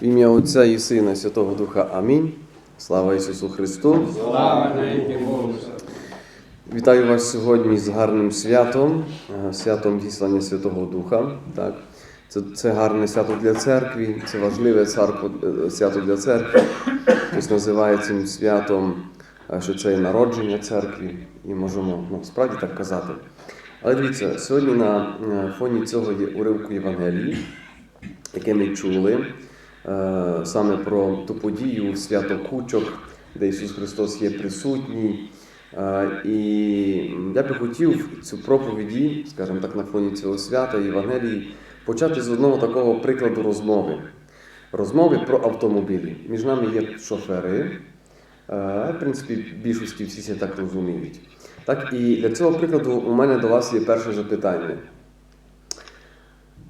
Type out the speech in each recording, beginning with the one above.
В ім'я Отця і Сина, Святого Духа. Амінь. Слава Ісусу Христу! Слава. Вітаю вас сьогодні з гарним святом, е, святом діслання Святого Духа. Так? Це, це гарне свято для церкви, це важливе царко, е, свято для церкви. Хтось називає цим святом, е, що це є народження церкви, і можемо ну, справді так казати. Але дивіться, сьогодні на фоні цього є уривку Євангелії, яке ми чули, саме про ту подію свято кучок, де Ісус Христос є присутній. Е, І я би хотів цю проповіді, скажімо так, на фоні цього свята Євангелії, почати з одного такого прикладу розмови. Розмови про автомобілі. Між нами є шофери. е, В принципі, більшості всі це так розуміють. Так, і для цього прикладу у мене до вас є перше запитання.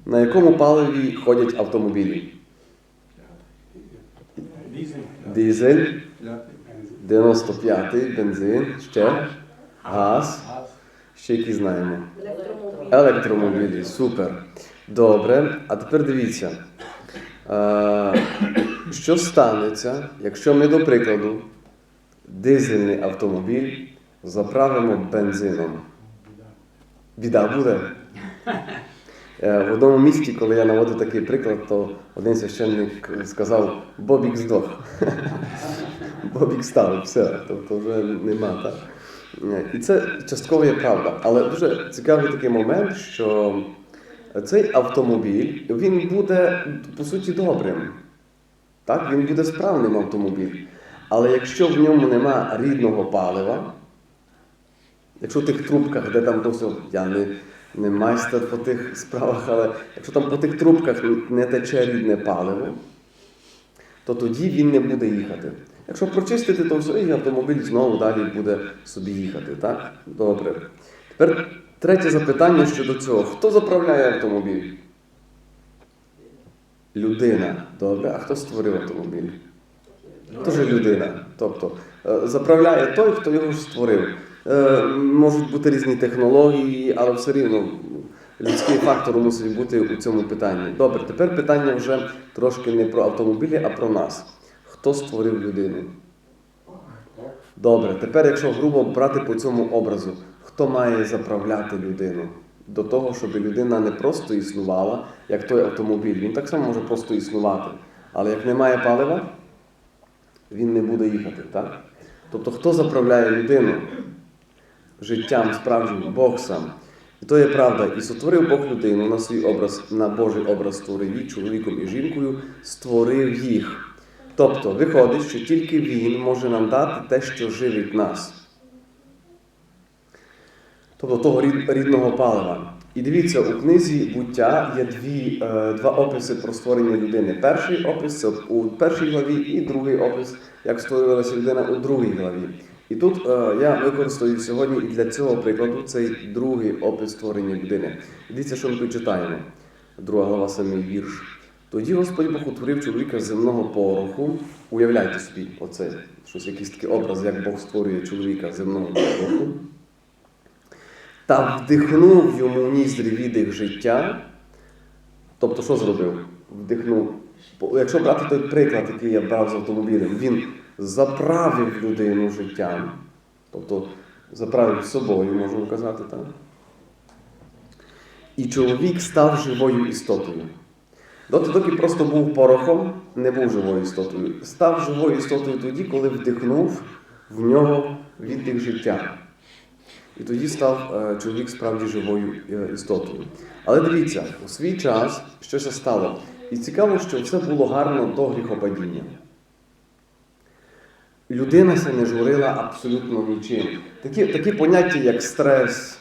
На якому паливі ходять автомобілі? Дизель, 95-й, бензин, ще газ. Ще які знаємо. Електромобілі, супер. Добре. А тепер дивіться. Що станеться, якщо ми, до прикладу, дизельний автомобіль заправимо бензином? Біда буде. Е, В одному місті, коли я наводив такий приклад, то один священник сказав Бобік здох. Бобік став, все, тобто вже нема. Так? Е, І це частково є правда. Але дуже цікавий такий момент, що цей автомобіль він буде по суті добрим. Так? Він буде справним автомобіль. Але якщо в ньому нема рідного палива, якщо в тих трубках, де там все, я не, не майстер по тих справах, але якщо там по тих трубках не тече рідне паливо, то тоді він не буде їхати. Якщо прочистити, то все, і автомобіль знову далі буде собі їхати. Так? Добре. Тепер третє запитання щодо цього. Хто заправляє автомобіль? Людина. Добре. А хто створив автомобіль? Теж людина. Тобто е, заправляє той, хто його створив. Е, Можуть бути різні технології, але все рівно людський фактор мусить бути у цьому питанні. Добре, тепер питання вже трошки не про автомобілі, а про нас. Хто створив людину? Добре, тепер, якщо грубо брати по цьому образу, хто має заправляти людину? До того, щоб людина не просто існувала, як той автомобіль. Він так само може просто існувати. Але як немає палива, він не буде їхати. Так? Тобто, хто заправляє людину життям справжнім сам. І то є правда. І сотворив Бог людину на свій образ, на Божий образ створив її, чоловіком і жінкою, створив їх. Тобто, виходить, що тільки Він може нам дати те, що живить нас. Тобто того рідного палива. І дивіться, у книзі буття є дві, е, два описи про створення людини. Перший опис це у першій главі, і другий опис, як створилася людина у другій главі. І тут е, я використаю сьогодні і для цього прикладу цей другий опис створення людини. Дивіться, що ми тут читаємо. Друга глава, самий вірш. Тоді Господь Бог утворив чоловіка з земного пороху. Уявляйте собі, оце щось якийсь такий образ, як Бог створює чоловіка з земного пороху та вдихнув йому в ніздрі віддих життя. Тобто, що зробив? Вдихнув. Якщо брати той приклад, який я брав з автомобілем, він заправив людину життям. Тобто заправив собою, можна казати так. І чоловік став живою істотою. Доти, доки просто був порохом, не був живою істотою. Став живою істотою тоді, коли вдихнув в нього віддих життя. І тоді став е, чоловік справді живою е, істотою. Але дивіться, у свій час щось стало. І цікаво, що все було гарно до гріхопадіння. Людина се не журила абсолютно нічим. Такі, такі поняття, як стрес,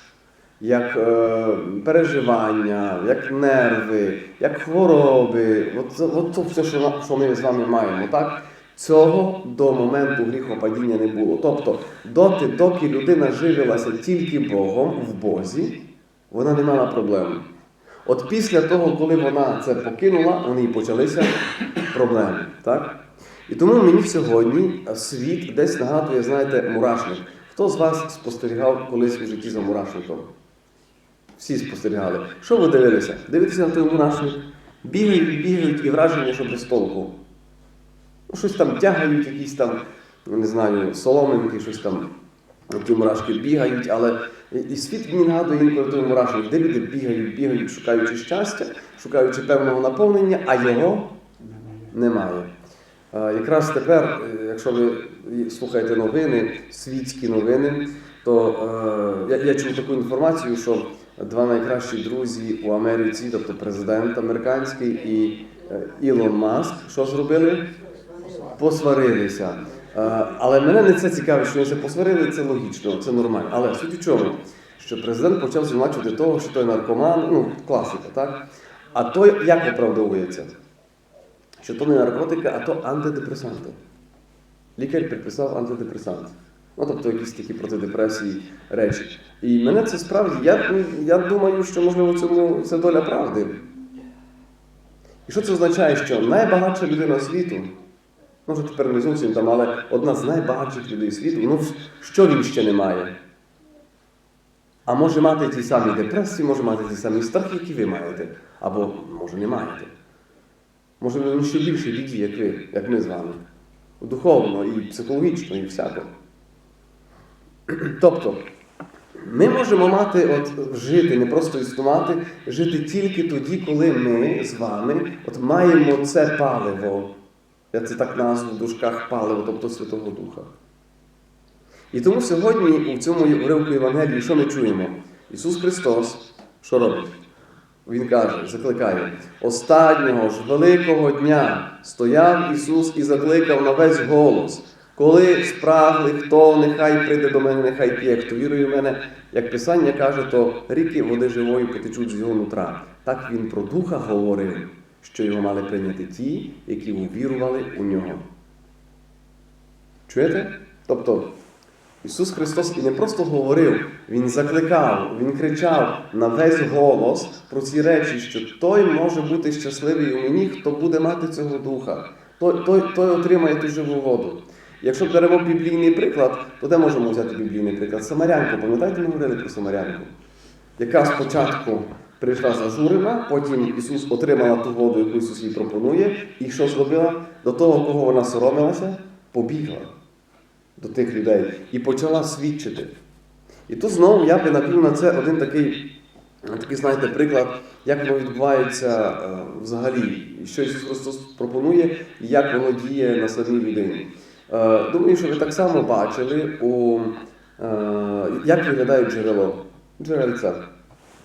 як е, переживання, як нерви, як хвороби, от, от це все, що, що ми з вами маємо, так? Цього до моменту гріхопадіння не було. Тобто, доти, доки людина живилася тільки Богом в Бозі, вона не мала проблем. От після того, коли вона це покинула, у неї почалися проблеми. Так? І тому мені сьогодні світ десь нагадує, знаєте, мурашник. Хто з вас спостерігав колись у житті за мурашником? Всі спостерігали. Що ви дивилися? Дивитеся на той мурашник Бігають, бігають і враження, що без толку. Ну, щось там тягають, якісь там, ну, не знаю, соломинки, щось там, ті мурашки бігають, але і світ мені нагадує інколи той мурашник, де люди бігають, бігають, шукаючи щастя, шукаючи певного наповнення, а його немає. Якраз тепер, е, якщо ви слухаєте новини, світські новини, то е, я, я чув таку інформацію, що два найкращі друзі у Америці, тобто президент американський і е, Ілон Маск, що зробили? Посварилися. Але мене не це цікавить, що вони посварили, це логічно, це нормально. Але суть у чому? Що президент почав звинувачувати того, що той наркоман, ну, класика, так? А той як оправдовується? Що то не наркотики, а то антидепресанти. Лікар приписав антидепресант. Ну, тобто якісь такі проти депресії речі. І мене це справді, я, ну, я думаю, що можливо цьому це доля правди. І що це означає, що найбагатша людина світу, може тепер не зовсім там, але одна з найбагатших людей світу, ну що він ще не має? А може мати ті самі депресії, може мати ті самі страхи, які ви маєте, або може не маєте. Може він ще більше біді, як ви, як ми з вами. Духовно і психологічно, і всяко. Тобто, ми можемо мати, от жити, не просто існувати, жити тільки тоді, коли ми з вами от маємо це паливо. Я це так назву в дужках паливо, тобто Святого Духа. І тому сьогодні у цьому уривку Євангелії, що ми чуємо? Ісус Христос, що робить? Він каже, закликає, останнього ж великого дня стояв Ісус і закликав на весь голос. Коли спрагли, хто нехай прийде до мене, нехай п'є, хто вірує в мене, як Писання каже, то ріки води живої потечуть з його нутра. Так він про духа говорив, що його мали прийняти ті, які увірували у нього. Чуєте? Тобто Ісус Христос і не просто говорив, Він закликав, Він кричав на весь голос про ці речі, що той може бути щасливий у мені, хто буде мати цього духа, той, той, той отримає ту живу воду. Якщо беремо біблійний приклад, то де можемо взяти біблійний приклад? Самарянку, пам'ятаєте, ми говорили про Самарянку, яка спочатку прийшла зажурена, потім Ісус отримала ту воду, яку Ісус їй пропонує, і що зробила? До того, кого вона соромилася, побігла до тих людей і почала свідчити. І тут знову я би навів на це один такий, такий знаєте, приклад, як воно відбувається е, взагалі, що Ісус Христос пропонує і як воно діє на самій людині. Е, Думаю, що ви так само бачили, у, е, як виглядає джерело. Джерельце.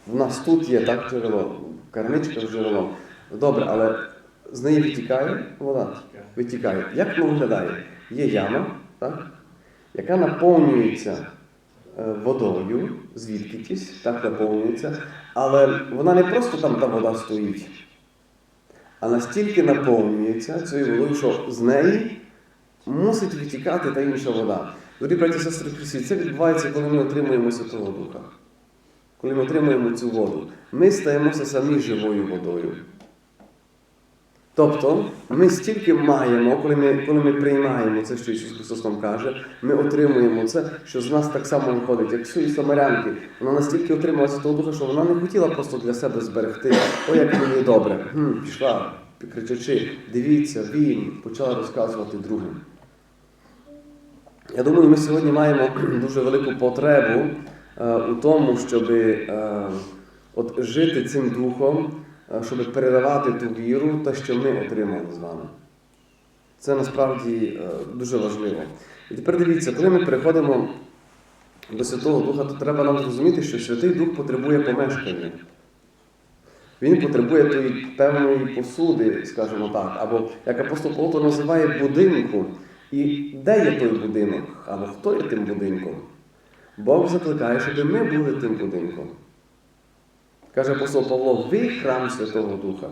В нас тут є так джерело, карничка з джерелом. Добре, але з неї витікає вода. Витікає. Як воно виглядає? Є яма, так? Яка наповнюється е, водою, звідкитись, так наповнюється, але вона не просто там та вода стоїть, а настільки наповнюється цією водою, що з неї мусить витікати та інша вода. Дорогі браті сестри Христі, це відбувається, коли ми отримуємо Святого Духа. Коли ми отримуємо цю воду, ми стаємося самі живою водою. Тобто, ми стільки маємо, коли ми, коли ми приймаємо це, що Ісус Христос нам каже, ми отримуємо це, що з нас так само виходить, як цієї самарянки. Вона настільки отримала Святого Духа, що вона не хотіла просто для себе зберегти, о, як мені добре. Хм, пішла, кричачи, дивіться, він почала розказувати другим. Я думаю, ми сьогодні маємо дуже велику потребу е, у тому, щоб е, от жити цим духом, щоб передавати ту віру, те, що ми отримали з вами. Це насправді е, дуже важливо. І тепер дивіться, коли ми переходимо до Святого Духа, то треба нам зрозуміти, що Святий Дух потребує помешкання. Він потребує тої певної посуди, скажімо так, або як апостол Павло називає будинку. І де є той будинок? Або хто є тим будинком? Бог закликає, щоб ми були тим будинком. Каже апостол Павло, ви храм Святого Духа.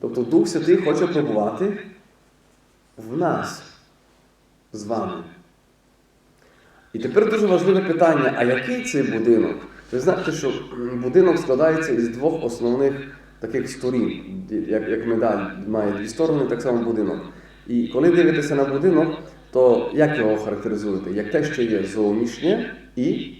Тобто Дух Святий хоче побувати в нас, з вами. І тепер дуже важливе питання: а який цей будинок? Ви знаєте, що будинок складається із двох основних таких сторін. Як, як медаль має дві сторони, так само будинок. І коли дивитеся на будинок, то як його характеризуєте? Як те, що є зовнішнє і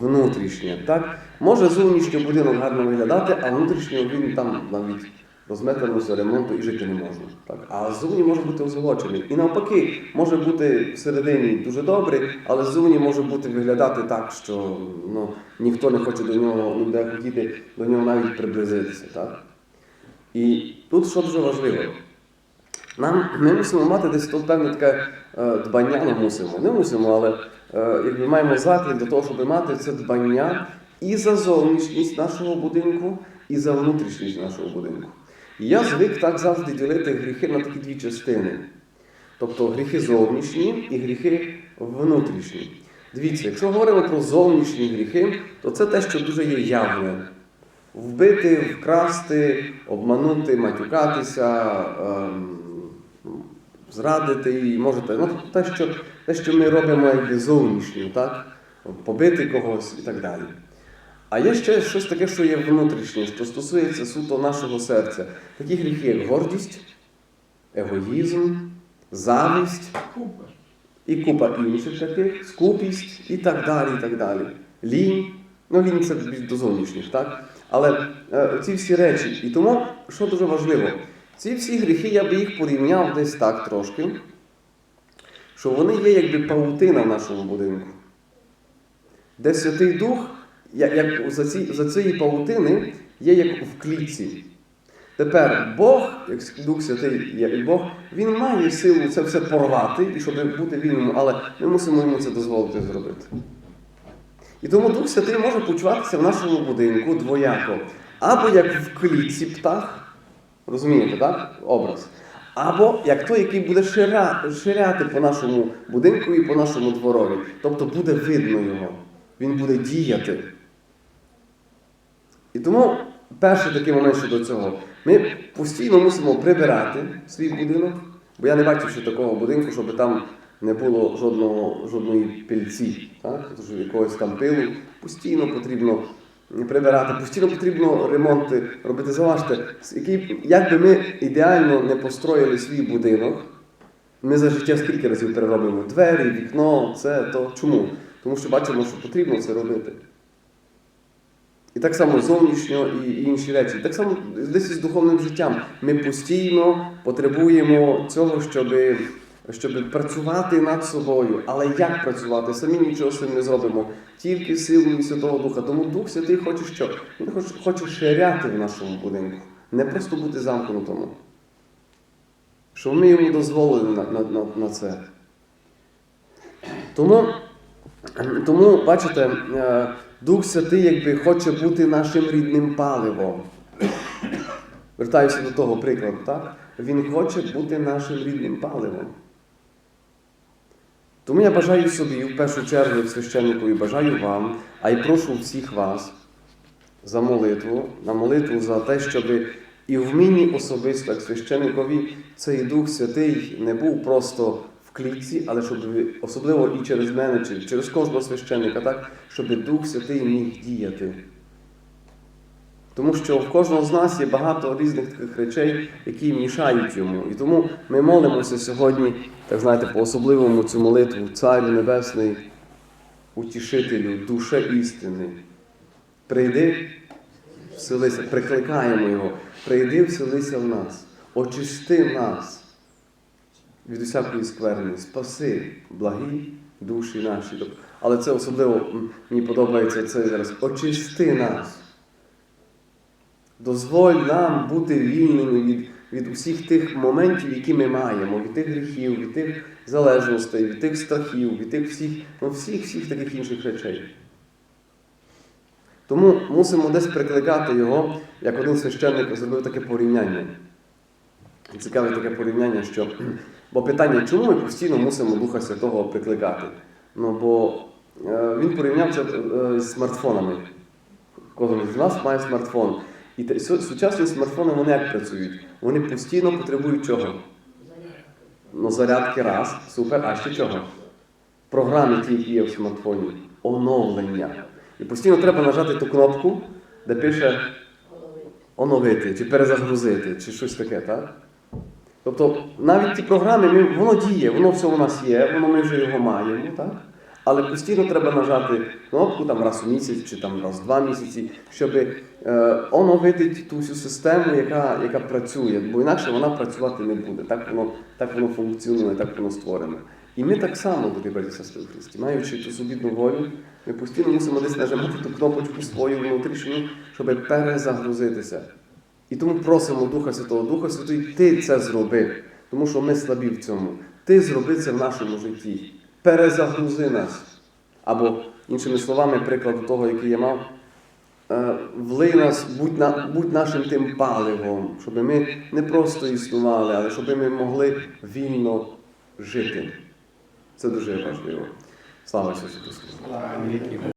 внутрішнє. Так? Може зовнішньо будинок гарно виглядати, а внутрішньо він там навіть розметаності, ремонту і жити не можна. Так? А ззовні може бути озолочений. І навпаки, може бути всередині дуже добрий, але ззовні може бути виглядати так, що ну, ніхто не хоче до нього, не буде хотіти до нього навіть приблизитися. Так? І тут що дуже важливо. Нам ми мусимо мати десь тут певне таке е, дбання, не мусимо, не мусимо, але е, якби маємо заклик до того, щоб мати це дбання і за зовнішність нашого будинку, і за внутрішність нашого будинку. І я звик так завжди ділити гріхи на такі дві частини. Тобто гріхи зовнішні і гріхи внутрішні. Дивіться, якщо говоримо про зовнішні гріхи, то це те, що дуже є явне. Вбити, вкрасти, обманути, матюкатися, ем, зрадити і можете. Ну, те, що, те, що ми робимо якби зовнішньо, так? побити когось і так далі. А є ще щось таке, що є внутрішнє, що стосується суто нашого серця. Такі гріхи, як гордість, егоїзм, завість Купа. і купа інших таких, скупість і так далі. і так далі. Лінь. Ну, лінь це більш до зовнішніх, так? Але е, ці всі речі. І тому, що дуже важливо, ці всі гріхи я би їх порівняв десь так трошки, що вони є якби паутина в нашому будинку. Де Святий Дух, як, за, ці, за цієї паутини, є як в клітці. Тепер Бог, як Дух Святий, як Бог, він має силу це все порвати і щоб бути вільним, але ми мусимо йому це дозволити зробити. І тому Дух Святий може почуватися в нашому будинку двояко. Або як в клітці птах, розумієте, так? Образ. Або як той, який буде шира, ширяти по нашому будинку і по нашому дворові. Тобто буде видно його. Він буде діяти. І тому перший такий момент щодо цього. Ми постійно мусимо прибирати свій будинок, бо я не бачив ще такого будинку, щоб там не було жодного, жодної пильці, так? Тож якогось там пилу. Постійно потрібно прибирати, постійно потрібно ремонти робити. Заважте, як би ми ідеально не построїли свій будинок, ми за життя скільки разів переробимо двері, вікно, це, то. Чому? Тому що бачимо, що потрібно це робити. І так само зовнішньо і інші речі. Так само десь із духовним життям. Ми постійно потребуємо цього, щоб, щоб працювати над собою. Але як працювати? Самі нічого з цим не зробимо. Тільки силою Святого Духа. Тому Дух Святий хоче що? Він хоче, ширяти в нашому будинку, не просто бути замкнутому. Щоб ми йому дозволили на, на, на, на це. Тому, тому, бачите, е, Дух Святий якби хоче бути нашим рідним паливом. Вертаюся до того прикладу, так? Він хоче бути нашим рідним паливом. Тому я бажаю собі, в першу чергу, як священнику, і бажаю вам, а й прошу всіх вас за молитву, на молитву за те, щоб і в мені особисто, як священникові, цей Дух Святий не був просто в клітці, але щоб особливо і через мене, чи через кожного священника, так, щоб Дух Святий міг діяти. Тому що в кожного з нас є багато різних таких речей, які мішають йому. І тому ми молимося сьогодні, так знаєте, по-особливому цю молитву Царю Небесний, утішителю, душе істини. Прийди, вселися, прикликаємо Його, прийди, вселися в нас, очисти нас від усякої скверни, спаси благі душі наші. Але це особливо мені подобається це зараз. Очисти нас. Дозволь нам бути вільними від, від усіх тих моментів, які ми маємо, від тих гріхів, від тих залежностей, від тих страхів, від тих всіх, ну, всіх, всіх таких інших речей. Тому мусимо десь прикликати його, як один священник зробив таке порівняння. Цікаве таке порівняння, що. Бо питання, чому ми постійно мусимо Духа Святого прикликати? Ну, бо е, він порівняв це з смартфонами. Кожен з нас має смартфон. І сучасні смартфони вони як працюють? Вони постійно потребують чого? Ну, зарядки раз, супер, а ще чого? Програми, які є в смартфоні, оновлення. І постійно треба нажати ту кнопку, де пише оновити, чи перезагрузити, чи щось таке, так? Тобто навіть ті програми, воно діє, воно все у нас є, воно ми вже його маємо, так? Але постійно треба нажати кнопку там раз у місяць чи там раз в два місяці, щоб е, оновити ту всю систему, яка, яка працює, бо інакше вона працювати не буде. Так воно, так воно функціонує, так воно створено. І ми так само, браті сестри в Христі, маючи ту собідну волю, ми постійно мусимо десь нажимати ту кнопочку свою внутрішню, щоб перезагрузитися. І тому просимо Духа Святого, Духа Святий, Ти це зроби, тому що ми слабі в цьому. Ти зроби це в нашому житті. Перезагрузи нас. Або, іншими словами, приклад того, який я мав, е, влий нас, будь, на, будь нашим тим паливом, щоб ми не просто існували, але щоб ми могли вільно жити. Це дуже важливо. Слава Ісусу Христу!